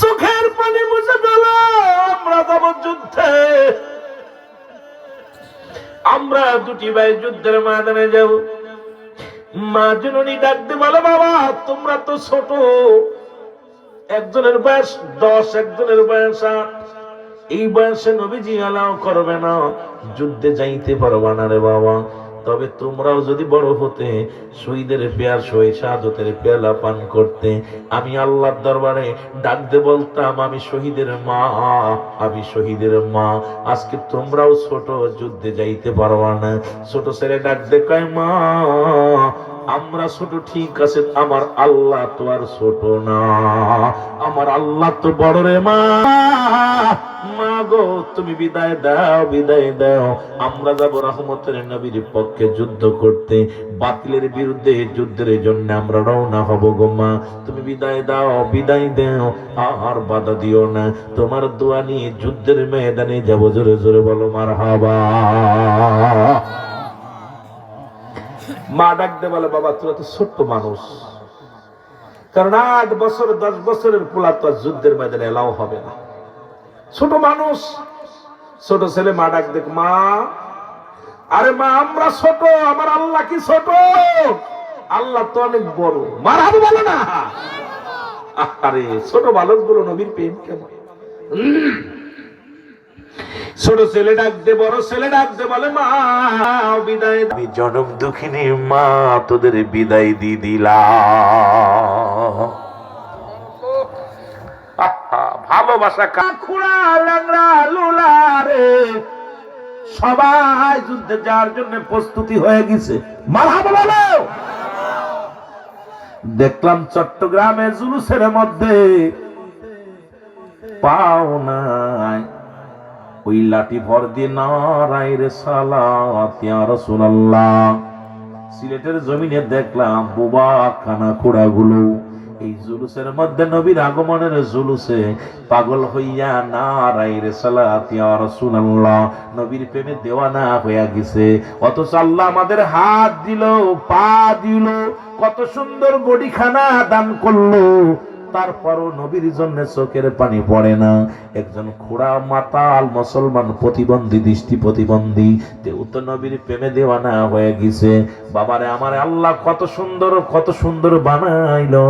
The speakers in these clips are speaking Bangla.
চোখের পানি মুছে ফেল, আমরা যাব যুদ্ধে। আমরা দুটি ভাই যুদ্ধের ময়দানে যাব। মা জননী ডাকতে বলে, বাবা, তোমরা তো ছোট। একজনের বয়স দশ, একজনের বয়স আট। এই বয়সে নবীজি আলাও করবে না। যুদ্ধে যাইতে পারবা না রে বাবা। তবে তোমরাও যদি বড় হতে শহীদের পেয়ার শহী শাহাদতের পেয়ালা পান করতে, আমি আল্লাহর দরবারে ডাকতে বলতাম, আমি শহীদের মা, আমি শহীদের মা। আজকে তোমরাও ছোট যুদ্ধে যাইতে পারবা না। ছোট ছেলে ডাকতে কয়, মা, আমরা ছোট ঠিক আছে, আমার আল্লাহ তো আর ছোট না। আমার আল্লাহ তো বড় রে মা গো, তুমি বিদায় দাও বিদায় দাও। আমরা যাব রহমতের নবীর পক্ষে যুদ্ধ করতে। বাতিলের বিরুদ্ধে যুদ্ধের জন্য আমরা রওনা হব গো মা। তুমি বিদায় দাও বিদায় দাও। আর বাধা দিও না। তোমার দোয়া নিয়ে যুদ্ধের ময়দানে যাব। জোরে জোরে বলো মার হাবা মা ডাকতে বলে, বাবা, তোরা তো ছোট্ট মানুষ। কারণ আট বছর, দশ বছরের পোলা তো যুদ্ধের ময়দানে এলাও হবে না। ছোট মানুষ ছোট ছেলে মা ডাক দেখ মা আরে মা আমরা ছোট আমার আল্লাহ কি ছোট আল্লাহ তো অনেক বড় মারাবো বলো না আরে ছোট বালকগুলো নবীর প্রেম কেমন। ছোট ছেলে ডাকতে বড় ছেলে ডাকতে বলে মা বিদায়। আমি জনম দুঃখিনী মা তোদের বিদায় আহা, ভালোবাসা কাকুড়া ল্যাংড়া লুলা রে। সবাই যুদ্ধে যাওয়ার জন্য প্রস্তুতি হয়ে গেছে। দেখলাম চট্টগ্রামের জুলুসের মধ্যে পাও ওই লাঠি ভর দিয়ে নারাই রে সালাত, ইয়া সিলেটের জমিনে দেখলাম বোবা খানা খোড়াগুলো। এই জুলুসের মধ্যে নবীর আগমনের জুলুসে পাগল হইয়া নারাই রে সালাত ইয়া রাসূলুল্লাহ। নবীর প্রেমে দেওয়ানা হইয়া গেছে। অথচ আল্লাহ আমাদের হাত দিল, পা দিল, কত সুন্দর গড়িখানা দান করল। তারপরও নবীর জন্য চোখের পানি পড়ে না। একজন খোড়া মাতাল মুসলমান প্রতিবন্ধী, দৃষ্টি প্রতিবন্ধী, তেও তো নবীর প্রেমে দেওয়ানা হয়ে গেছে। বাবারে, আমার আল্লাহ কত সুন্দর কত সুন্দর বানাইলো।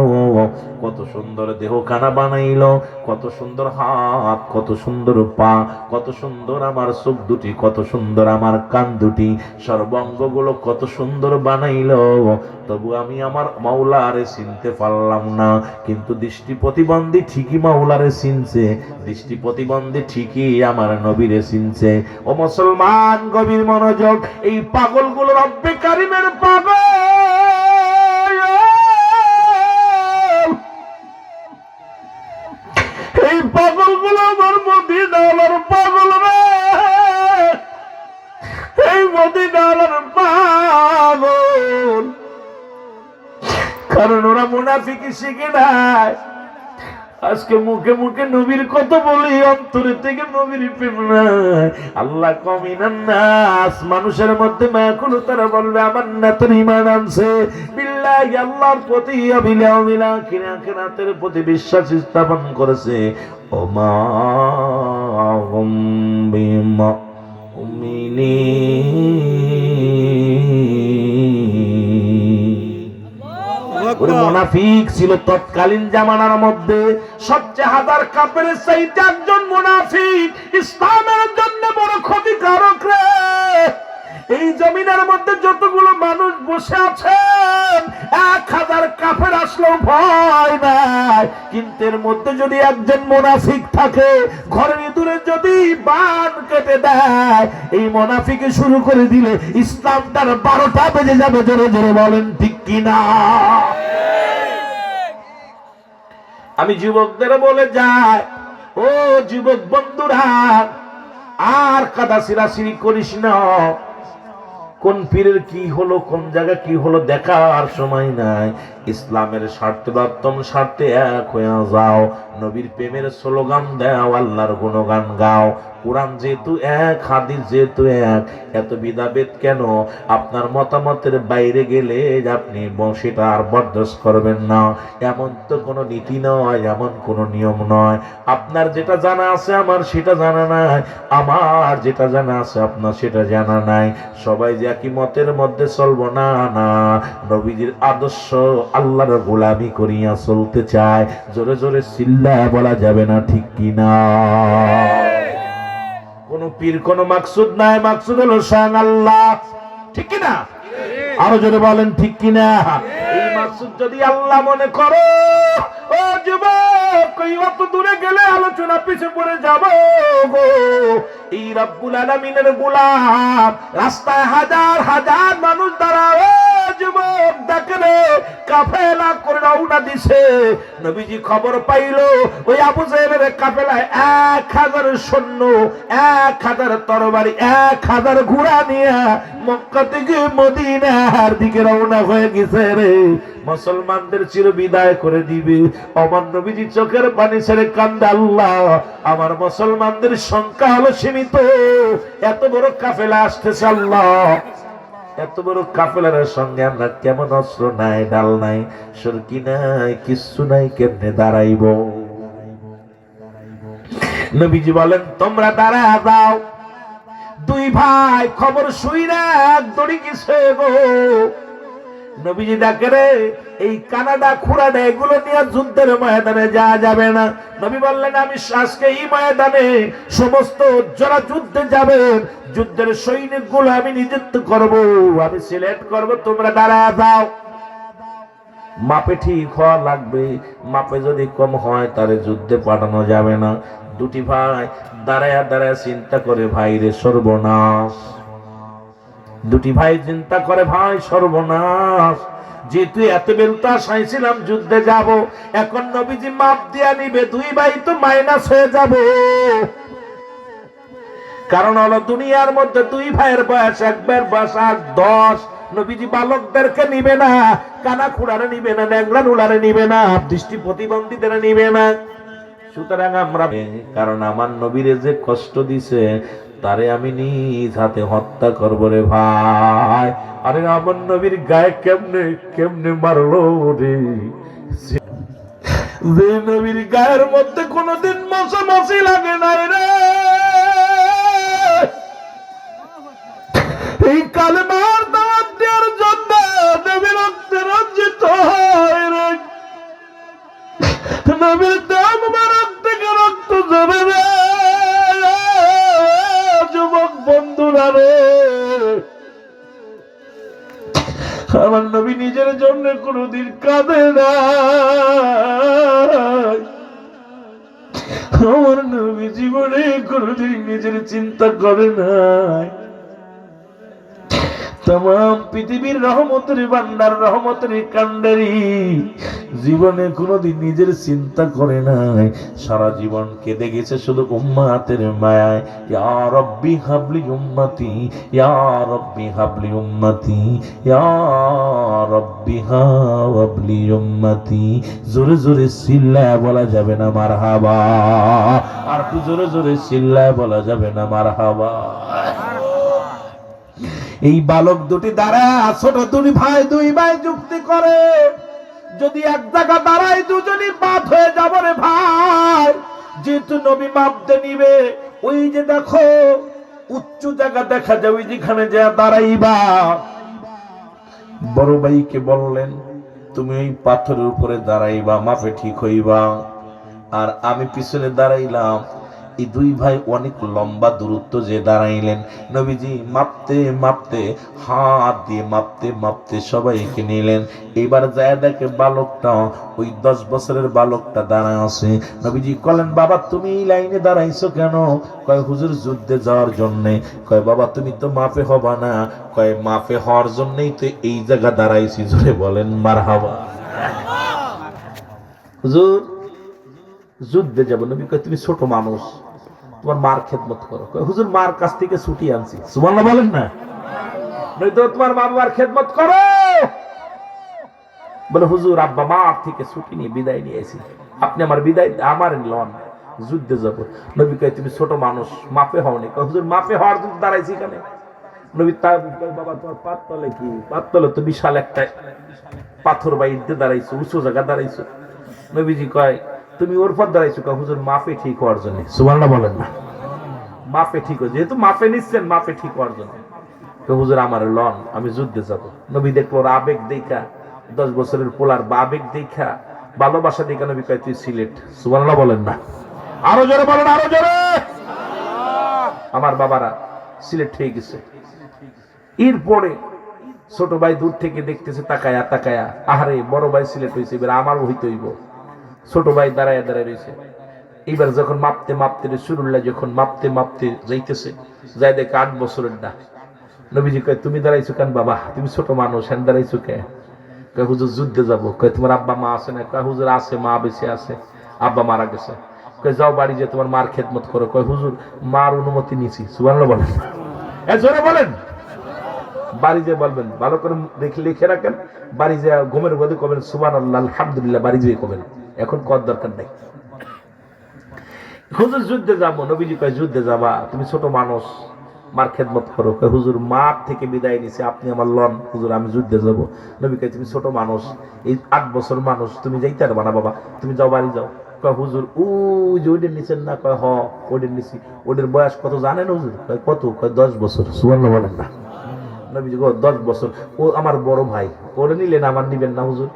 কত সুন্দর দেহ কানা বানাইলো। কত সুন্দর হাত, কত সুন্দর পা, কত সুন্দর আমার চোখ দুটি, কত সুন্দর আমার কান দুটি, সর্বাঙ্গগুলো কত সুন্দর বানাইল। তবু আমি আমার মাওলারে চিনতে পারলাম না। কিন্তু দৃষ্টি প্রতিবন্ধী ঠিকই মাওলারে চিনছে, দৃষ্টি প্রতিবন্ধী ঠিকই আমার নবীরে চিনছে। ও মুসলমান গভীর মনোযোগ, এই পাগলগুলো রব্বে কারিমের পাগল। এই পাগলগুলো আমার মদিনার পাগল। মুনাফিকি শিখে নাই। আজকে মুখে মুখে নবীর কথা বলি, অন্তরে থেকে নবীর প্রেম আল্লাহ কমিনান নাস। মানুষের মধ্যে মাকুল তারা বলবে, আমার নেতর ইমান আনছে। বিল্লাহি, আল্লাহর প্রতি অবিলা অবিলা কিনা কিনাতের প্রতি বিশ্বাস স্থাপন করেছে। ও মা ওরে মোনাফিক ছিল তৎকালীন জামানার মধ্যে। সবচেয়ে হাজার কাপের চাইতে একজন মোনাফিক। ইসলামের জন্য বড় ক্ষতিকারক রে। এই জমিনের মধ্যে যতগুলো মানুষ বসে আছেন এক হাজার কাফের আসলেও ভয় নাই। কিন্তু এর মধ্যে যদি একজন মোনাফিক থাকে ঘরের ইঁদুরে যদি বান কেটে দেয় এই মোনাফিকে শুরু করে দিলে ইসলামটার বারোটা বেজে যাবে। জোরে জোরে বলেন ঠিক কিনা। আমি যুবকদের বলে যাই, ও যুবক বন্ধুরা, আর কাদা সিরাসিরি করিস না। কোন পীরের কি হলো, কোন জায়গা কি হলো দেখার সময় নাই। ইসলামের স্বার্থে বাত্তম স্বার্থে এক হয়ে যাও। নবীর প্রেমের স্লোগান দাও, আল্লাহর গুণগান গাও। কোরআন যেহেতু এক, হাদিস যেহেতু এক, এত বিদাবেদ কেন? আপনার মতামতের বাইরে গেলে আপনি সেটা আর বরদাস্ত করবেন না। এমন তো কোনো নীতি নয়, এমন কোনো নিয়ম নয়। আপনার যেটা জানা আছে আমার সেটা জানা নাই, আমার যেটা জানা আছে আপনার সেটা জানা নাই। সবাই যে একই মতের মধ্যে চলবো, না না। নবীজির আদর্শ আল্লাহর গোলামি করিয়া চলতে চায়। জোরে জোরে চিল্লা বলা যাবে না, ঠিক কিনা কোন পীর, কোন মাকসুদ নাই। মাকসুদ হলো স্বয়ং আল্লাহ। ঠিক কিনা আরও জোরে বলেন, ঠিক কিনা এই মাকসুদ যদি আল্লাহ মনে করো, ও যুবক অত দূরে গেলে আলোচনা পিছে পড়ে যাব গো। এই রব্বুল আলামিনের গোলাম, রাস্তায় হাজার হাজার মানুষ দাঁড়ায় ও যুবক দেখলে কাফেলা করে রওনা দিছে। নবীজি খবর পাইলো, ওই আবু জাহেলের কাফেলায় এক হাজার সৈন্য, এক হাজার তরবারি, এক হাজার ঘোড়া নিয়ে মক্কা থেকে মদিনার দিকে রওনা হয়ে গেছে রে। মুসলমানদের চির বিদায় করে দিবে। আমার নবীজি চোখের পানি ছেড়ে কান্দে, আল্লাহ, আমার মুসলমানদের সংখ্যা হলো সীমিত। এত বড় কাফেলা আসতেছে, আল্লাহ। এত বড় কাফেলার সঙ্গে আমরা কেমন অস্ত্র নাই, ডাল নাই, সরকি নাই, কিচ্ছু নাই, কেমনে দাঁড়াইব? নবীজি বলেন, তোমরা দাঁড়া দাও দুই ভাই খবর শুই না দড়ি গেছে গো। নবীজি ডাকে এই কানাডা খুড়াডা এগুলো নিয়ে যুদ্ধের ময়দানে যাওয়া যাবে না। নবী বললেন, আমি আজকে এই ময়দানে সমস্ত যারা যুদ্ধে যাবেন যুদ্ধের সৈনিকগুলো আমি নিযুক্ত করব, আমি সিলেক্ট করব, তোমরা দাঁড়া যাও। মাপে ঠিক হওয়া লাগবে, মাপে যদি কম হয় তাহলে যুদ্ধে পাঠানো যাবে না। দুটি ভাই দাঁড়ায় দাঁড়ায় চিন্তা করে, ভাই রে সর্বনাশ। দুটি ভাই চিন্তা করে, ভাই, সর্বনাশ। যেহেতু এত বেলতা সাইছিলাম যুদ্ধে যাব। এখন নবীজি মাপ দিয়া নিবে, দুই ভাই তো মাইনাস হয়ে যাব। কারণ হলো দুনিয়ার মধ্যে দুই ভাইয়ের বয়স একবার বয়স আট, দশ। নবীজি বালকদেরকে নিবে না, কানা খুড়ারে নিবে না, ন্যাংরা নুলারে নিবে না, দৃষ্টি প্রতিবন্ধীদের নিবে না। সুতরাং আমরা কারণ আমার নবীরে যে কষ্ট দিছে তারে আমি নিজ হাতে হত্যা করব রে ভাই। আরে আমার নবীর গায়ে কেমনে কেমনে মারলো রে? যে নবীর গায়ের মধ্যে কোনোদিন মশা মশি লাগে না রে। এই কালেমার দাওয়াত দেওয়ার জন্য নবী রক্তে রঞ্জিত হয় রে। নবীর দাম মুবারক থেকে রক্ত জমে রে আমার নবী নিজের জন্য কোনোদিন কাঁদে না আমার নবী জীবনে কোনোদিন নিজের চিন্তা করে নাই। তাম পৃথিবীর রহমতের ভান্ডার রহমতের কান্ডারি জীবনে কোনোদিন নিজের চিন্তা করে নাই সারা জীবন কেঁদে গেছে শুধু উম্মাতের মায়ায় ইয়া রব্বি হাবলি উম্মাতি ইয়া রব্বি হাবলি উম্মতি ইয়া রব্বি হাবলি উম্মতি জোরে জোরে চিল্লায় বলা যাবে না মারহাবা। আর একটু জোরে জোরে চিল্লায় বলা যাবে না মারহাবা। এই বালক দুটি দ্বারা ছোট দুই ভাই দুই ভাই যুক্তি করে। যদি এক জায়গা দাঁড়াই দুজনই বাদ হয়ে যাব রে ভাই, যেহেতু নবী মাপতে নিবে, ওই যে দেখো, উচ্চ জায়গা দেখা যাবে যেখানে যা দাঁড়াইবা। বড় ভাইকে বললেন, তুমি ওই পাথরের উপরে দাঁড়াইবা, মাপে ঠিক হইবা। আর আমি পিছনে দাঁড়াইলাম এই দুই ভাই অনেক লম্বা দূরত্ব যে দাঁড়াইলেন। নবীজি মাপতে মাপতে, হাত দিয়ে মাপতে মাপতে সবাইকে নিলেন। এবার যায় দেখে বালকটা, ওই দশ বছরের বালকটা দাঁড়ায় আছে। নবীজি কলেন, বাবা, তুমি এই লাইনে দাঁড়াইছো কেন? কয়, হুজুর, যুদ্ধে যাওয়ার জন্যে। কয়, বাবা, তুমি তো মাপে হবা না। কয়, মাপে হওয়ার জন্যই তো এই জায়গা দাঁড়াইছি। জোরে বলেন মার হাবা হুজুর যুদ্ধে যাব। নবী কয়, তুমি ছোট মানুষ, তোমার মার খেদমত করো। হুজুর, মার কাছ থেকে ছুটি আনছি। সুবহানাল্লাহ বলেন না? নয়তো তোমার মা বাবার খেদমত করো। বলে, হুজুর, আব্বা মার থেকে ছুটি নিয়ে বিদায় নিয়েছি আপনি আমার বিদায়, আমার লন যুদ্ধে যাব। নবী কয়, তুমি ছোট মানুষ মাপে হওনি। কয়, হুজুর মাপে হওয়ার জন্য দাঁড়াইছি এখানে। নবী তার বাবা, তোমার পাততলে কি? পাততলে তো বিশাল একটা পাথর বা ইটে দাঁড়াইছো, উঁচু জায়গা দাঁড়াইছো। নবীজি কয় তুমি ওর পর দাঁড়াইছো কয় হুজুর, মাপে ঠিক হওয়ার জন্য। সুবর্ণা বলেন না। মাপে ঠিক হয় যেহেতু মাপে নিচ্ছেন, মাপে ঠিক হওয়ার জন্য। তো হুজুর, আমার লন, আমি যুদ্ধে যাব। নবী দেখল ওর আবেগ দেখা, দশ বছরের পোলার বা আবেগ দেখা, ভালোবাসা দেখা। নবী কয়, তুই সিলেট। সুবর্ণা বলেন না। আরও জোরে বলেন, আরও জোরে! আমার বাবারা সিলেট হয়ে গেছে। এরপরে ছোট ভাই দূর থেকে দেখতেছে, তাকায়া তাকায়া, আহারে, বড় ভাই সিলেট হয়েছে এবার আমার হইতে হইব। ছোট ভাই দাঁড়ায় দাঁড়ায় রয়েছে এবার যখন মাপতে মাপতে রসুল্লাহ যখন মাপতে মাপতে যাইতেছে, যাই দেখে আট বছরের না নবীজি কয়, তুমি দাঁড়াইছো কেন বাবা? তুমি ছোট মানুষ হ্যান দাঁড়াইছো কে? কয়, হুজুর, যুদ্ধে যাব। কয়, তোমার আব্বা মা আছে না? কয়, হুজুর, আছে, মা বেঁচে আছে, আব্বা মারা গেছে। কয়, যাও বাড়ি যে তোমার মার খেদমত করো। কয়, হুজুর, মার অনুমতি নিছি সুবহানাল্লাহ বলেন। এ জোরে বলেন। বাড়ি যে বলবেন, ভালো করে লিখে রাখেন। বাড়ি যে ঘুমের মধ্যে কবেন? সুবান আল্লাহ আলহামদুলিল্লাহ, বাড়ি যেয়ে কবেন। এখন কর দরকার নাই। হুজুর যুদ্ধে যাব, নবীজি কয়, যুদ্ধে যাবা, তুমি ছোট মানুষ, মার খেদমত করো। হুজুর মার থেকে বিদায় নিছে, আপনি আমার লন, হুজুর, আমি যুদ্ধে যাব। নবী কয়, তুমি ছোট মানুষ, এই আট বছর মানুষ, তুমি যাইতে পারবা না বাবা, তুমি যাও, বাড়ি যাও। কয়, হুজুর ও যে ওইটার নিচেন না? কয়, হ ওইটার নিচি ওইটার বয়স কত জানেন হুজুর? কয়, কত? কয়, দশ বছর। সুবর্ণ বলেন না। নবীজি কয়, দশ বছর। ও আমার বড় ভাই, ওরে নিলেন, আমার নিবেন না হুজুর।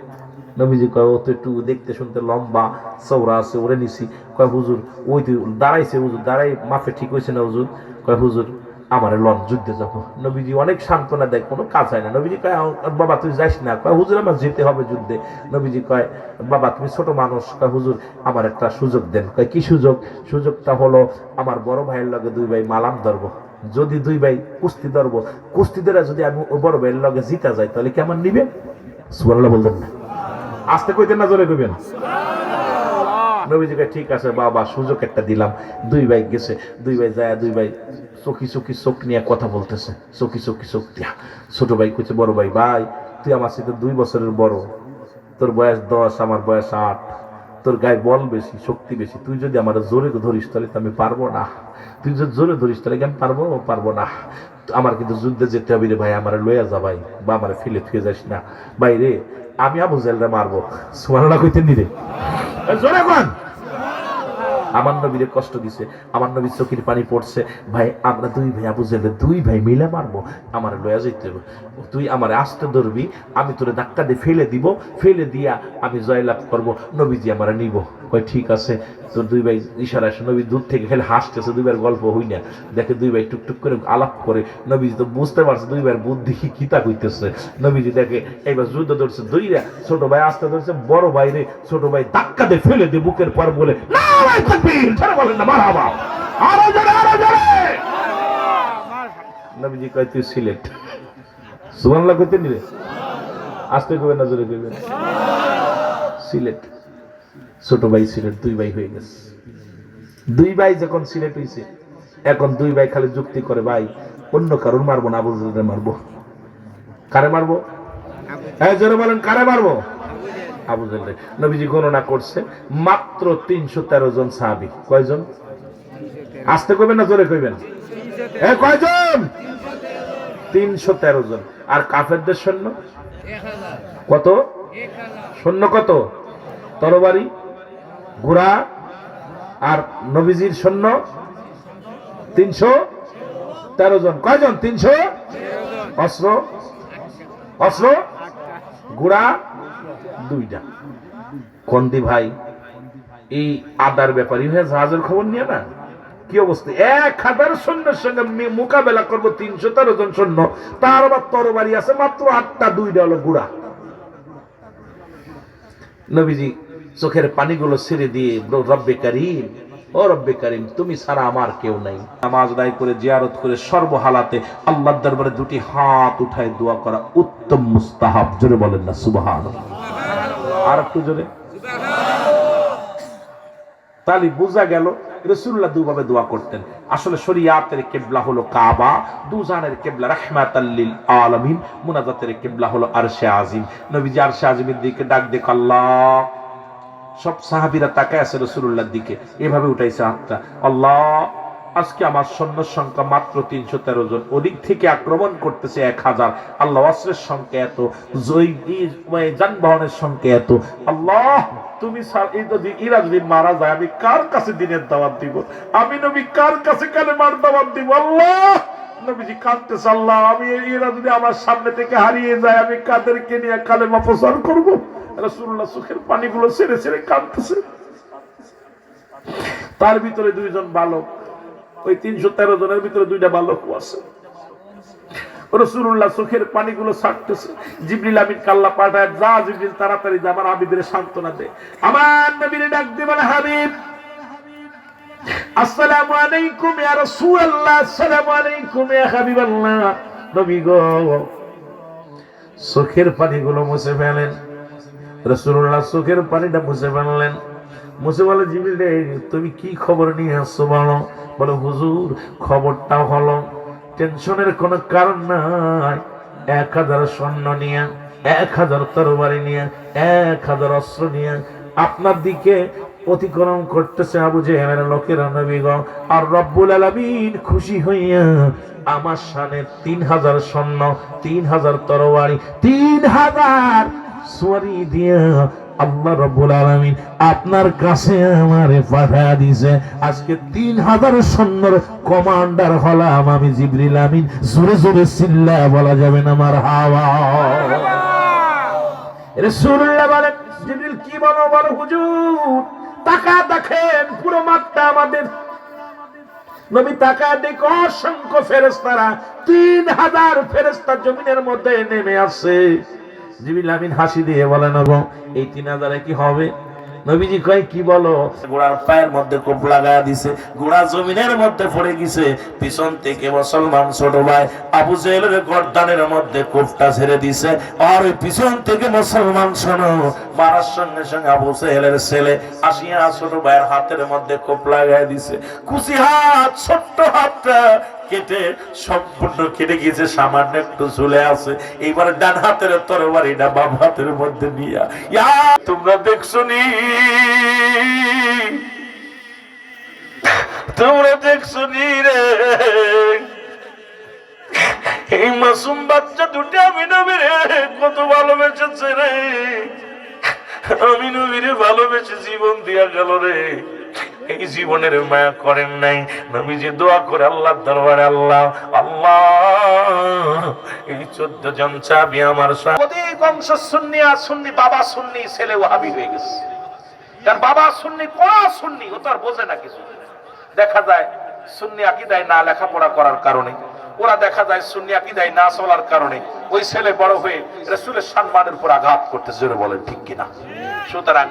নবীজি কয়, ও তো একটু দেখতে শুনতে লম্বা চৌড়া আছে, ওরে নিছি। কয়, হুজুর, ওই তো দাঁড়াইছে হুজুর, দাঁড়াই মাফে ঠিক হয়েছে না হুজুর? কয়, হুজুর, আমার লন যুদ্ধে যাব। নবীজি অনেক সান্ত্বনা দেয়, কোনো কাজ হয় না। নবীজি কয় বাবা, তুই যাইস না? কয়, হুজুর, আমার যেতে হবে যুদ্ধে। নবীজি কয়, বাবা, তুমি ছোট মানুষ। কয়, হুজুর, আমার একটা সুযোগ দেন। কয়, কি সুযোগ? সুযোগটা হলো, আমার বড় ভাইয়ের লগে দুই ভাই মালাম ধরবো। যদি দুই ভাই কুস্তি ধরবো, কুস্তি ধরে যদি আমি বড় ভাইয়ের লগে জিতা যাই, তাহলে কেমন নিবে? সুবহানাল্লাহ বলতেন না। আসতে কইতেন না জোরে কইবেন? নবীজি কয়, ঠিক আছে বাবা সুযোগ একটা দিলাম। দুই ভাই গেছে দুই ভাই যায় দুই ভাই চকি চকি চোখ নিয়ে কথা বলতেছে। চকি চকি চোখ দিয়া। ছোট ভাই কইছে বড় ভাই ভাই তুই আমার সাথে দুই বছরের বড়। তোর বয়স দশ আমার বয়স আট। তোর গায়ে বল বেশি শক্তি বেশি। তুই যদি আমার জোরে ধরিস তাহলে আমি পারব না। তুই যদি জোরে ধরিস তাহলে আমি পারব? পারব না। আমার কিন্তু যুদ্ধে যেতে হবে রে ভাই, আমার লইয়া যা ভাই, বা আমার ফিলে থুয়ে যাস না। ভাই রে, আমি আবু জেলরা মারবো। সুমানা কইতেন নি রে জোরে কোন। আমার নবীরে কষ্ট দিছে, আমার নবীর চোখের পানি পড়ছে। ভাই, আমরা দুই ভাই, আবু জেলে দুই ভাই মিলে মারবো, আমার লয়া যাইতে হবে তুই আমার আসতে ধরবি, আমি তোরে ধাক্কা দিয়ে ফেলে দিব, ফেলে দিয়া আমি জয়লাভ করব, নবীজি আমার নিব। কয়, ঠিক আছে। তোর দুই ভাই ইশারা আসে, নবী দূর থেকে খেলে হাসতেছে দুইবার গল্প হই না। দেখে দুই ভাই টুকটুক করে আলাপ করে, নবীজি তো বুঝতে পারছে, দুই ভাইয়ের বুদ্ধি কিতা হইতেছে নবীজি দেখে, এইবার যুদ্ধ ধরছে, দুইরা, ছোট ভাই আসতে ধরছে, বড় ভাই রে ছোট ভাই ধাক্কা দিয়ে ফেলে দিয়ে বুকের পর বলে, না ভাই তাকবীর ছেড়ে বলেন না মারহাবা আরও জোরে আরও জোরে নবীজি কয় তুই সিলেট। সুবহানাল্লাহ কইতে নিবে আসতে কইবেন না জোরে কইবেন সিলেট। ছোট ভাই সিলেট দুই ভাই হয়ে গেছে। দুই ভাই যখন সিলেট হইছে এখন দুই ভাই খালি যুক্তি করে ভাই অন্য কারণ মারবো না আবু জুরে মারবো। কারে মারবো? হ্যাঁ জোরে বলেন কারে মারবো? আবু জেলে নবীজি গণনা করছে, মাত্র তিনশো তেরো জন সাহাবি। কয়জন? আসতে কইবেন না জোরে কইবেন? কয়জন? তিনশো তেরো জন। আর কাফেরদের সৈন্য? কত? সৈন্য কত? তরবারি, ঘোড়া, আর নবীজির সৈন্য? তিনশো তেরো জন। কয়জন? তিনশো? অস্ত্র? অস্ত্র? ঘোড়া? দুইটা। কন্দি ভাই, এই আদার ব্যাপারই হয়ে জাহাজের খবর নিয়ে না? কি অবস্থা? এক হাজার সৈন্যের সঙ্গে মোকাবেলা করব, তিনশো তেরো জন সৈন্য। তার আবার তরবারি আছে, মাত্র আটটা, দুইটা হলো গুড়া। নবীজি, চোখের পানিগুলো ছেড়ে দিয়ে রব্বে কারিম, ও রব্বে কারিম, তুমি ছাড়া আমার কেউ নাই। নামাজ আদায় করে, জিয়ারত করে, সর্বহালাতে আল্লাহর দরবারে দুটি হাত উঠায় দোয়া করা উত্তম মুস্তাহাব। জোরে বলেন না সুবহান আর একটু জোরে। তাহলে বোঝা গেল রসুল্লাহ দুভাবে দোয়া করতেন। আসলে শরিয়াতের কেবলা হলো কাবা, দুজানের কেবলা রাহমাত আলমিন, মুনাজাতের কেবলা হলো আরশে আজিম। নবীজি আরশে আজিমের দিকে ডাক দেখ আল্লাহ। সব সাহাবিরা তাকায় আছে রসুল্লাহর দিকে। এভাবে উঠাইছে হাতটা। আল্লাহ। আজকে আমার সৈন্য সংখ্যা মাত্র তিনশো তেরো জন। ওদিক থেকে আক্রমণ করতেছে এক হাজার। আল্লাহ অস্ত্রের সংখ্যা এত জৈ- মানে যানবাহনের সংখ্যা এত। আল্লাহ, তুমি যদি ইরা যদি মারা যায়, আমি কার কাছে দিনের দাওয়াত দিব? আমি নবী কার কাছে কালে মার দাওয়াত দিব? আল্লাহ, নবীজি কাঁদতেছে, আল্লাহ, আমি এরা যদি আমার সামনে থেকে হারিয়ে যায়, আমি কাদেরকে নিয়ে কালেমা প্রচার করব? রাসূলুল্লাহ চোখের পানিগুলো ছেড়ে ছেড়ে কাঁদতেছে। তার ভিতরে দুইজন বালক ওই তিনশো তেরো জনের ভিতরে দুইটা বালক আছে। রসুল্লাহ চোখের পানিগুলো ছাড়তেছে। জিবরিল আমিন কাল্লা পাঠায়, যা জিবরিল, তাড়াতাড়ি যা, আমার আবিদের সান্ত্বনা দে। আমার নবীরে ডাক দে বলে, হাবিব, আসসালামু আলাইকুম ইয়া রাসূলুল্লাহ, আসসালামু আলাইকুম ইয়া হাবিবাল্লাহ। নবী গো, চোখের পানিগুলো মুছে ফেলেন। রসুল্লাহ চোখের পানিটা মুছে ফেললেন। মুছে বলে জিবিল রে তুমি কি খবর নিয়ে আসছো বলো বলো, হুজুর খবরটা হলো, টেনশনের কোনো কারণ নাই। এক হাজার স্বর্ণ নিয়ে, এক হাজার তরবারি নিয়ে, এক হাজার অস্ত্র নিয়ে আপনার দিকে অতিক্রম করতেছে আবু জেহেমের লোকেরা, নবীগণ। আর রব্বুল আলামিন খুশি হইয়া আমার সামনে তিন হাজার স্বর্ণ, তিন হাজার তরবারি, তিন হাজার সোয়ারি দিয়া আল্লাহ রব্বুল আলামিন আপনার কাছে আমারে পাঠা দিছে আজকে তিন হাজার সৈন্যর কমান্ডার হলাম আমি জিবরিল আমিন। জোরে জোরে চিল্লা বলা যাবে না আমার হাওয়া। অসংখ্য ফেরেস্তারা তিন হাজার ফেরেস্তা জমিনের মধ্যে নেমে আসছে জিবিল আমিন হাসি দিয়ে এই তিন হাজারে কি হবে? নবীজি কয়, কি বলো? ঘোড়ার পায়ের মধ্যে কোপ দিছে ঘোড়া জমিনের মধ্যে পড়ে গেছে। পিছন থেকে মুসলমান ছোট ভাই আবু জেলের গর্দানের মধ্যে কোপটা ছেড়ে দিছে। আর ওই পিছন থেকে মুসলমান শোনো, মারার সঙ্গে সঙ্গে আবু জেলের ছেলে আসিয়া ছোট ভাইয়ের হাতের মধ্যে কোপ লাগায় দিছে। খুশি হাত, ছোট্ট হাতটা কেটে সম্পূর্ণ কেটে গিয়েছে, সামান্য একটু চলে আছে। এইবার ডান হাতের তরবারিটা বাম হাতের মধ্যে নিয়া ইয়া, তোমরা দেখছ নি তোমরা দেখছ নি রে? এই মাসুম বাচ্চা দুটো আমি নবীরে, কত ভালোবেসেছে রে? আমি নবীরে ভালোবেসে জীবন দিয়া গেল রে। এই জীবনের মায়া করেন নাই। নবীজি দোয়া করে আল্লাহ দরবারে, আল্লাহ আল্লাহ। এই চোদ্দ জন চাবি আমার আর বাবা ছেলে হয়ে গেছে। কারণ বাবা সুন্নি ও তো আর বোঝে না কিছু। দেখা যায় সুন্নি না লেখাপড়া করার কারণে, ওরা দেখা যায় সুন্নি আকিদায় না চলার কারণে, ওই ছেলে বড় হয়ে রসুলের সম্মানের উপর আঘাত করতে জোরে বলেন ঠিক কিনা? সুতরাং